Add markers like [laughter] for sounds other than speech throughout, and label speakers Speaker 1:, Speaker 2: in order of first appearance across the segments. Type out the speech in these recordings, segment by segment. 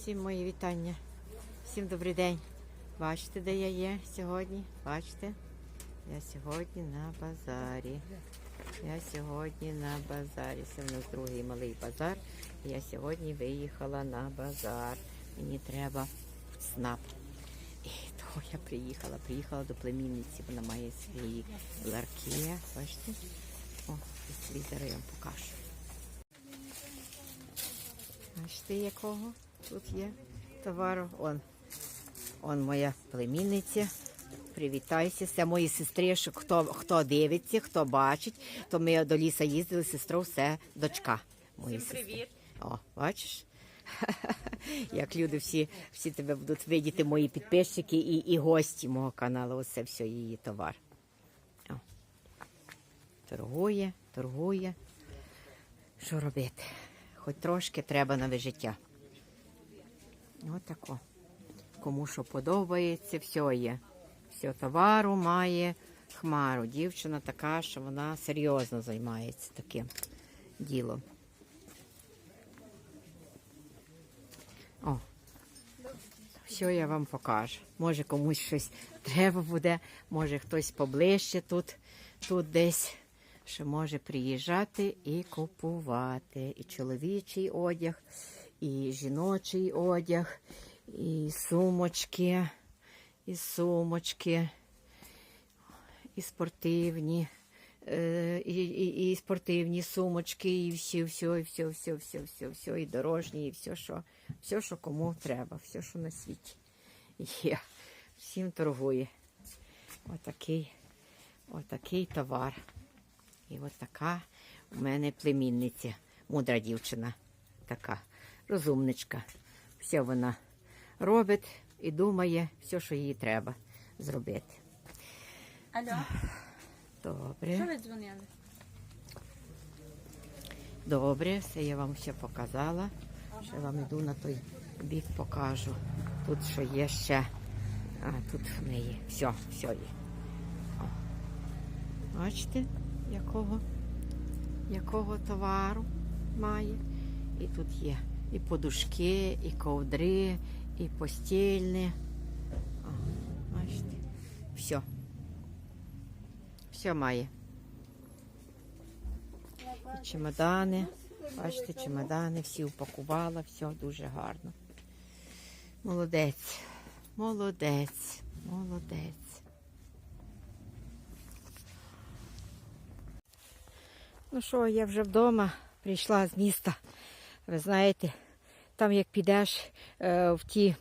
Speaker 1: Всім мої вітання. Всім добрий день. Бачите, де я є сьогодні? Бачите? Я сьогодні на базарі. Я сьогодні на базарі. Це в нас другий малий базар. Я сьогодні виїхала на базар. Мені треба СНАП. І того я приїхала. Приїхала до племінниці. Вона має свої ларки. Бачите? О, і свій я вам покажу. Бачите, якого тут є товару. Он, он моя племінниця. Привітайся. Це мої сестри, що хто, хто дивиться, хто бачить, то ми до ліса їздили, сестру, все дочка. Мої сестри.
Speaker 2: привіт.
Speaker 1: О, бачиш? [laughs] Як люди всі, всі тебе будуть видіти, мої підписчики і, і гості мого каналу. Оце все її товар. О. Торгує, торгує. Що робити? Хоч трошки треба на вижиття. Отако. Кому що подобається, все є. Все товару має хмару. Дівчина така, що вона серйозно займається таким ділом. О, все я вам покажу. Може комусь щось треба буде, може хтось поближче тут, тут десь, що може приїжджати і купувати. І чоловічий одяг, і жіночий одяг, і сумочки, і сумочки, і спортивні. е, І, і, і спортивні сумочки, і все, все, все, все, все, все, все, і дорожні, і все, що, все, що кому треба, все, що на світі є. Всім торгує. Отакий, отакий товар. І от така у мене племінниця, мудра дівчина, така розумничка. Все вона робить і думає, все, що їй треба зробити.
Speaker 2: Алло,
Speaker 1: Добре.
Speaker 2: що ви дзвонили?
Speaker 1: Добре, все я вам все показала. Ще вам іду на той бік покажу. Тут що є ще. А, тут в неї. Все, все є. О. Бачите, якого, якого товару має. І тут є і подушки, і ковдри, і постільне. О, бачите, все. Все має. І чемодани. Бачите, чемодани всі упакувала, все дуже гарно. Молодець, молодець, молодець. Ну що, я вже вдома прийшла з міста. Ви знаєте, там як підеш е, в ті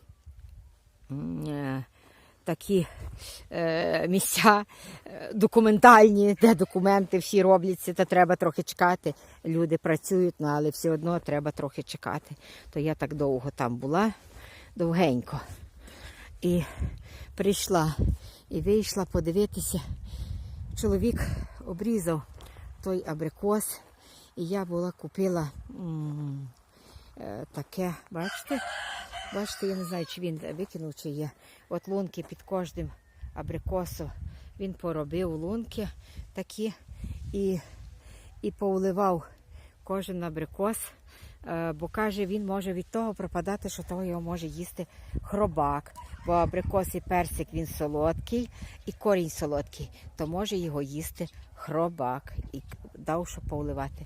Speaker 1: е, такі е, місця документальні, де документи всі робляться, то треба трохи чекати. Люди працюють, ну, але все одно треба трохи чекати. То я так довго там була, довгенько. І прийшла і вийшла подивитися. Чоловік обрізав той абрикос, і я була купила м, таке, бачите? Бачите, я не знаю, чи він викинув, чи є. От лунки під кожним абрикосом. Він поробив лунки такі і, і повливав кожен абрикос, е, бо каже, він може від того пропадати, що того його може їсти хробак. Бо абрикос і персик він солодкий, і корінь солодкий, то може його їсти хробак. І дав, що повливати.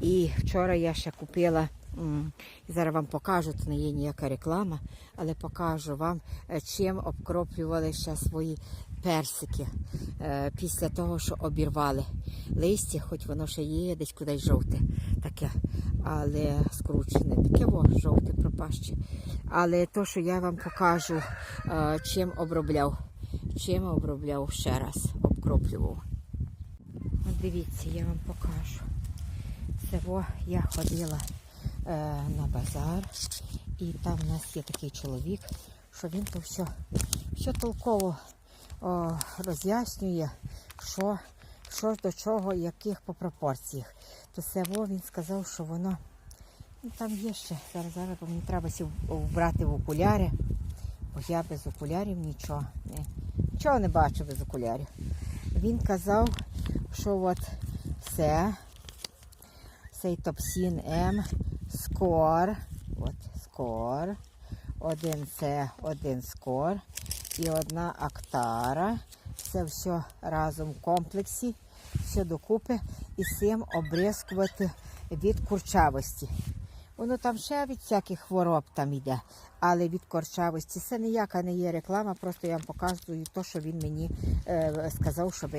Speaker 1: І вчора я ще купила. І Зараз вам покажу, це не є ніяка реклама, але покажу вам, е, чим обкроплювали ще свої персики е, після того, що обірвали листя, хоч воно ще є десь кудись жовте, таке, але скручене, таке во, жовте пропаще. Але то, що я вам покажу, е, чим обробляв, чим обробляв ще раз, обкроплював. От дивіться, я вам покажу. Це во я ходила на базар, і там у нас є такий чоловік, що він то все, все толково о, роз'яснює, що, що до чого, яких по пропорціях. То це він сказав, що воно ну, там є ще. Зараз зараз мені треба вбрати в окуляри, бо я без окулярів нічого. Не, нічого не бачу без окулярів. Він казав, що от це цей топсін М Скор. От, скор. один це один скор і одна актара. Це все разом в комплексі, все докупи і цим обрізкувати від курчавості. Воно там ще від всяких хвороб там йде, але від корчавості це ніяка не є реклама, просто я вам показую те, що він мені е, сказав, щоб,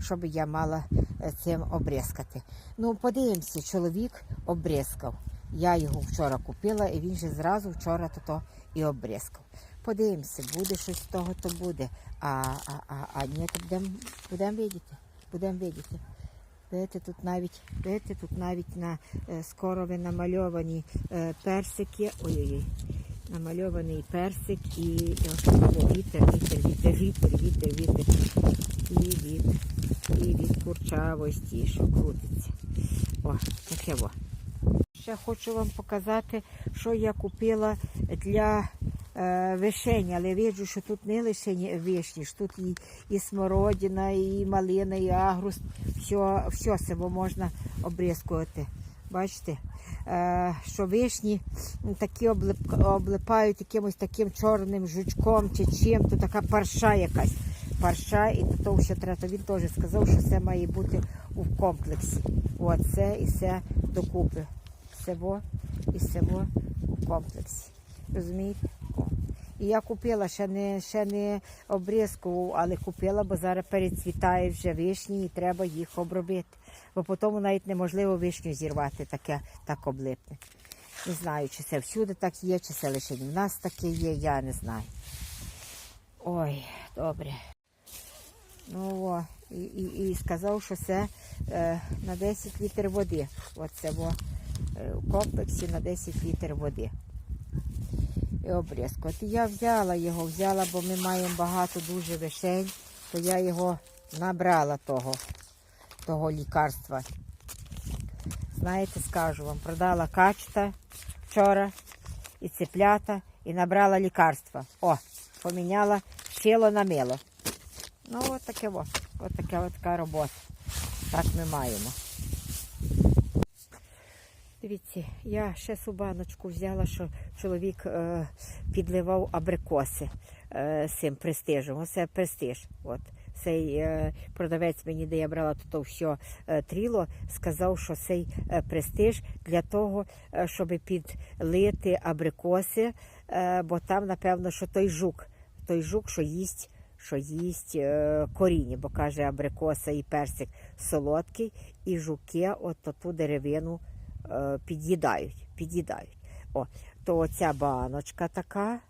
Speaker 1: щоб я мала е, цим обрізкати. Ну, подивимося, чоловік обрізкав. Я його вчора купила, і він же зразу вчора то, і обрізкав. Подивимося, буде щось з того, то буде. А, а, а, а ні, то будемо будем видіти. Будемо видіти. Видите, тут навіть, видите, тут навіть на е, скорові намальовані е, персики. Ой-ой-ой. Намальований персик і вітер, вітер, вітер, вітер, вітер, вітер. І від, і від курчавості, що крутиться. О, таке во. Ще хочу вам показати, що я купила для е, вишень, але бачу, що тут не лише вишні, ж тут і, і смородина, і малина, і агрус. Все, все себе можна обрізкувати. Бачите? Е, що вишні такі облип, облипають якимось таким чорним жучком чи чим, то така парша якась. Парша, і того, що треба. Він теж сказав, що це має бути у комплексі. От це і це докупи. Всего і всего у комплексі. Розумієте? О. І я купила, ще не, ще не обрізку, але купила, бо зараз перецвітає вже вишні і треба їх обробити. Бо потім навіть неможливо вишню зірвати, таке так облипне. Не знаю, чи це всюди так є, чи це лише в нас таке є, я не знаю. Ой, добре. Ну о, і, і, і сказав, що це е, на 10 літрів води. Оце во, в комплексі на 10 літрів води. І обрізку. От я взяла його, взяла, бо ми маємо багато дуже вишень, то я його набрала того, того лікарства. Знаєте, скажу вам, продала качта вчора і цеплята, і набрала лікарства. О, поміняла щело на мило. Ну, от таке во. От така от така робота. Так ми маємо. Дивіться, я ще субаночку взяла, що чоловік е, підливав абрикоси е, цим престижем. Оце престиж. От. Цей е, продавець мені, де я брала тут все е, тріло, сказав, що цей е, престиж для того, е, щоб підлити абрикоси, е, бо там, напевно, що той жук, той жук, що їсть що їсть е, коріння, бо каже абрикоса і персик солодкий, і жуки от ту деревину під'їдають. під'їдають. О, то оця баночка така,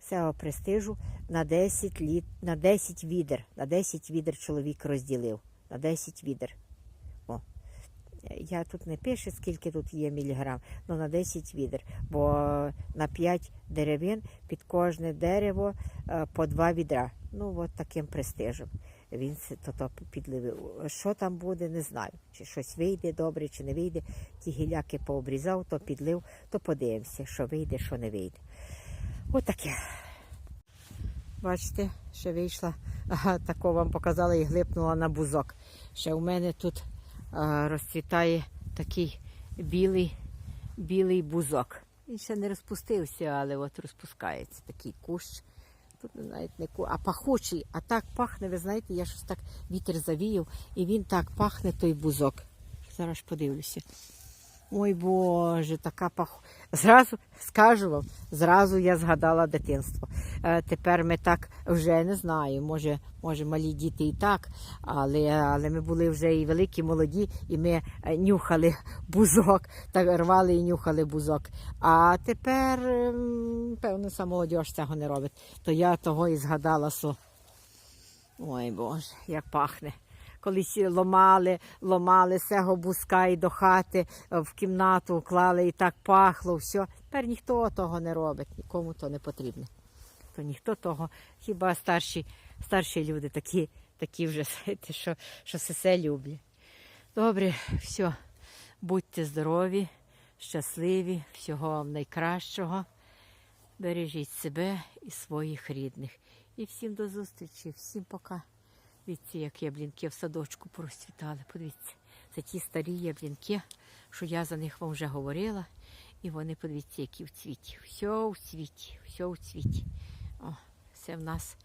Speaker 1: цього престижу на 10 літ, на 10 відер. На 10 відер чоловік розділив. На 10 відер. О. Я тут не пишу, скільки тут є міліграм, але на 10 відер. Бо на 5 деревин під кожне дерево е, по 2 відра. Ну, от таким престижем. Він це то, то підливив. Що там буде, не знаю. Чи щось вийде добре, чи не вийде. Ті гіляки пообрізав, то підлив, то подивимося, що вийде, що не вийде. Отаке. Бачите, ще вийшла, ага, тако вам показала і глипнула на бузок. Ще у мене тут а, розцвітає такий білий, білий бузок. Він ще не розпустився, але от розпускається такий кущ. Тут навіть не ку, а пахучий, а так пахне, ви знаєте, я щось так вітер завіяв, і він так пахне той бузок. Зараз подивлюся. Ой Боже, така пах. Зразу скажу вам, зразу я згадала дитинство. Е, тепер ми так вже не знаю. Може, може малі діти і так, але, але ми були вже і великі, молоді, і ми е, нюхали бузок, так рвали і нюхали бузок. А тепер, ем, певно, сама молодь цього не робить. То я того і згадала, що ой Боже, як пахне колись ломали, ломали цього бузка і до хати е, в кімнату клали і так пахло, все. Тепер ніхто того не робить, нікому то не потрібно. То ніхто того, хіба старші, старші люди такі, такі вже, що, що все це люблять. Добре, все, будьте здорові, щасливі, всього вам найкращого. Бережіть себе і своїх рідних. І всім до зустрічі, всім пока. Дивіться, як яблінки в садочку просвітали. Подивіться, це ті старі яблінки, що я за них вам вже говорила. І вони, подивіться, які в цвіті. Все у цвіті, все у цвіті. О, це в нас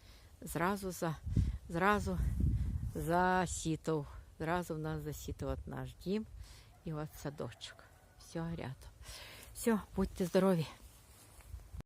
Speaker 1: зразу за, зразу засітов. Зразу в нас засітов от наш дім і от садочок. Все рядом. Все, будьте здорові.